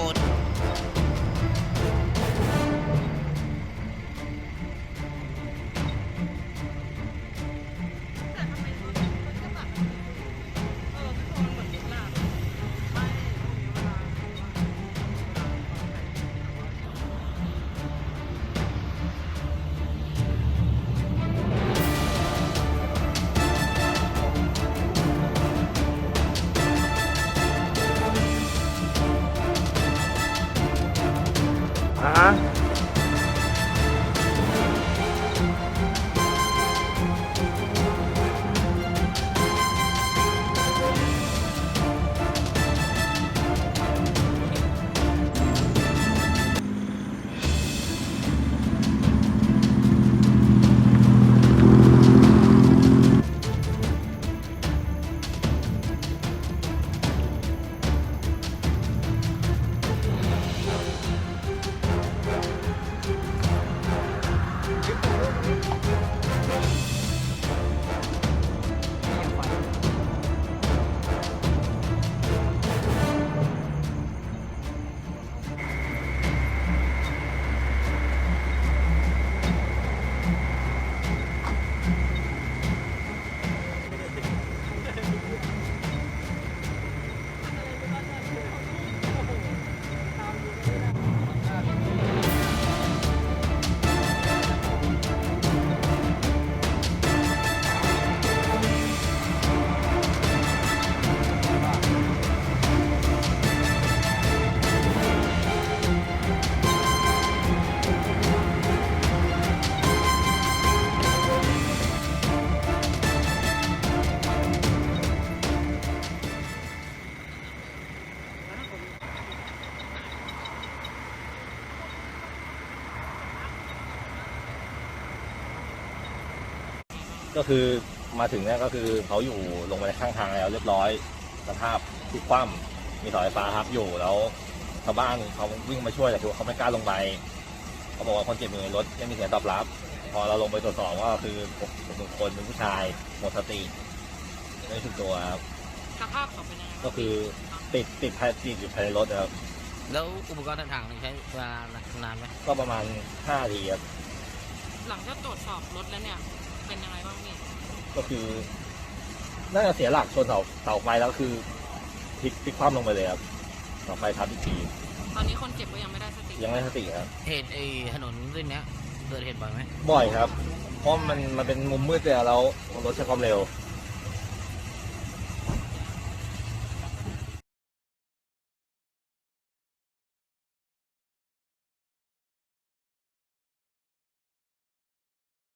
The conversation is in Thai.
อ ก็คือมาถึงเนี่ยก็คือเขาอยู่ลงไปข้างทางแล้วเรียบร้อย สภาพพลิกคว่ำมีเสาไฟฟ้าทับอยู่แล้วชาวบ้านเขาวิ่งมาช่วยแต่คือเขาไม่กล้าลงไปเขาบอกว่าคนเจ็บอยู่ในรถไม่มีเสียงตอบรับ พอเราลงไปตรวจสอบก็คือเป็นหนึ่งคนเป็นผู้ชายหมดสติไม่รู้สึกตัวครับสภาพเขาเป็นยังไงก็คือติดติดภายติดอยู่ภายในรถนะครับแล้วอุปกรณ์ต่างๆใช้เวลานานไหมก็ประมาณห้านาทีครับหลังจากตรวจสอบรถแล้วเนี่ย เป็นยังไงบ้างพี่ก็คือ น่าจะเสียหลักชนเสาเสาไฟแล้วคือพลิกพลิกคว่ำลงไปเลยครับเสาไฟทับอีกทีตอนนี้คนเจ็บก็ยังไม่ได้สติยังไม่ได้สติครับ เหตุไอ้ถนนเส้นเนี้ยเกิดเหตุบ่อยไหมบ่อยครับ เพราะมันมันเป็นมุมมืดเลยอะแล้วรถใช้ความเร็ว